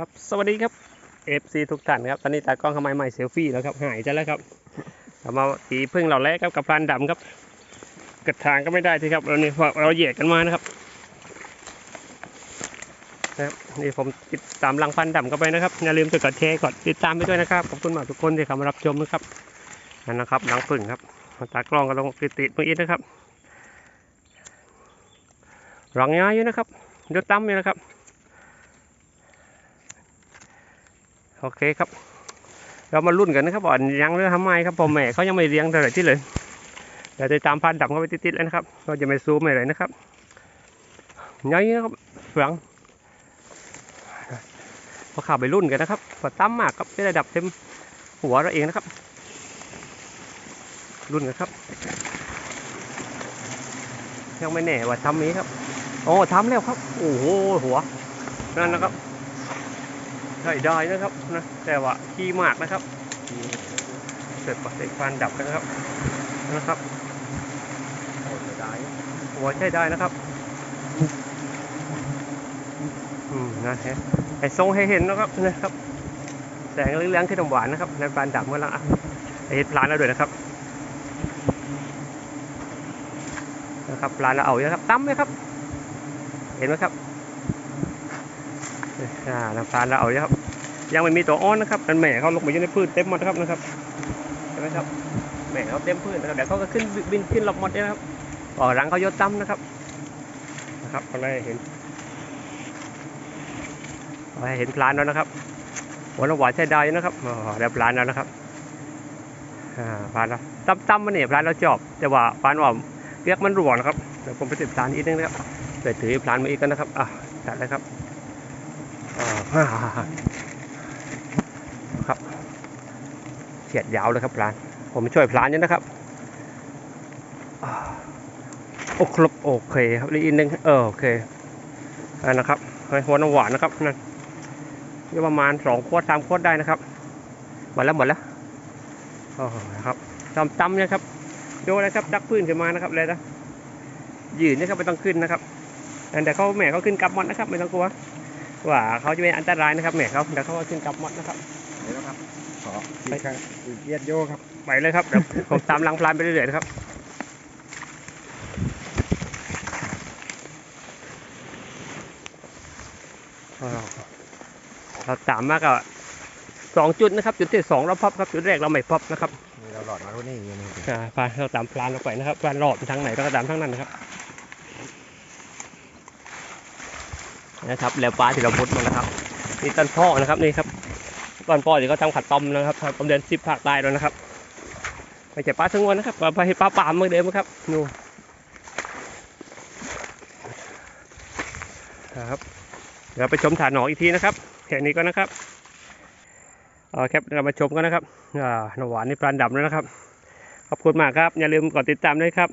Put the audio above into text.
ครับสวัสดีครับ FC ทุกท่านครับ ตอนนี้ตากล้องขมายใหม่เซลฟี่แล้วครับ หายไปแล้วครับเรามาตีพึ่งเราแรกครับกับพรานดำครับกระทางก็ไม่ได้ทีครับเราเนี่ยเราเราแยกกันมานะครับนะครับนี่ผมติดตามลังพันดำกันไปนะครับอย่าลืมกดแชร์กดติดตามไปด้วยนะครับขอบคุณมากทุกคนที่เข้ามารับชมนะครับนั่นนะครับลังพึ่งครับตากล้องก็ต้องติดติดมื่อกี้นะครับรังย้ายอยู่นะครับเดี๋ยวตั้มอยู่นะครับ โอเคครับ เรามาลุ้นกันนะครับว่ายังเรื่องทำไมครับพ่อแม่เขายังไม่เลี้ยงเท่าไหร่ที่เลยเดี๋ยวจะตามพันดับเข้าไปติดๆเลยนะครับเราจะไม่ซูมอะไรนะครับย่อยนะครับเฟืองพอข่าวไปรุ่นกันนะครับพอตั้มมากครับได้ดับเต็มหัวเราเองนะครับ รุ่นกันครับยังไม่แน่ว่าทำนี้ครับโอ้ทำแล้วครับ โอ้โหหัวนั่นนะครับ ใช่ได้นะครับนะแต่ว่าขี้มากนะครับเสร็จปักเสร็จฟันดับกันนะครับนะครับหัวใช้ได้นะครับอืมนะฮะไอ้ทรงให้เห็นนะครับนะครับ แสงเลี้ยงๆที่น้ำหวานนะครับในฟันดับเมื่อละไอ้เห็ดพลานแล้วด้วยนะครับนะครับพลานเราเอาเยอะครับตั้มไหมครับ เห็นไหมครับ อ่าน้ำตาลเราเอาเยอะครับ ยังไม่มีตัวอ้อนนะครับมันแหม่เขาลงมาอยู่ในพืชเต็มหมดนะครับนะครับเห็นไหมครับแหม่เขาเต็มพืชนะครับเดี๋ยวเขาก็ขึ้นบินขึ้นหลบหมดเลยนะครับออกรังเขายศตั้มนะครับนะครับเราได้เห็นเราได้เห็นพลานแล้วนะครับหัวน้ำหวานใช้ได้นะครับอ๋อเดี๋ยวพลานแล้วนะครับอ่าพลานแล้วตั้มตั้มมันเนี่ยพลานเราจอบแต่ว่าพลานว่าเรียกมันรวงนะครับเดี๋ยวผมไปติดตามอีกนึงนะครับเดี๋ยวถือพลานมาอีกกันนะครับอะจัดเลยครับ ครับเฉียดยาวเลยครับพลาน ผมช่วยพลานอยู่นะครับอ่าโอ้ครบโอเคครับอีกนึงเออโอเคอันนะครับให้หัวน้ำหวานนะครับนั่นโยประมาณสองขวดสามขวดได้นะครับหมดแล้วหมดแล้วโอ้นะครับจำจำนะครับดูนะครับดักพื้นขึ้นมานะครับเลยนะยืนนะครับไม่ต้องขึ้นนะครับแต่เขาแหม่เขาขึ้นกลับหมดนะครับไม่ต้องกลัว ว่าเขาจะเป็นอันตรายนะครับแหม่เขาเดี๋ยวเขาก็ขึ้นกลับหมดนะครับเดี๋ยวนะครับขออีกครับอีกเยียดโยครับไปเลยครับเดี๋ยวผมตามหลังพลานไปเรื่อยๆนะครับอ้าวเราตามมากก็สองจุดนะครับ จุดที่สองเราพับครับจุดแรกเราไม่พับนะครับมีเราหลอดมาทุกนี่นี่อ่าพาเราตามพลานเราไปนะครับพลานรอบทางไหนเราก็ตามทางนั้นนะครับ นะครับ แล้วปลาที่เราพุดมานะครับนี่ต้นพ่อนะครับนี่ครับต้นพ่อที่เขาทำขัดต้มนะครับทำต้มเดือนสิบภาคใต้แล้วนะครับไม่ใช่ปลาสงวันนะครับปลาปลาปลาป่ามเมือเดิมครับนู่นครับเดี๋ยวไปชมฐานหนองอีกทีนะครับแค่นี้ก็นะครับเอาครับเรามาชมกันนะครับอ่าหนองหวานนี่ปลาดำแล้วนะครับ ขอบคุณมากครับ อย่าลืมกดติดตามด้วยครับ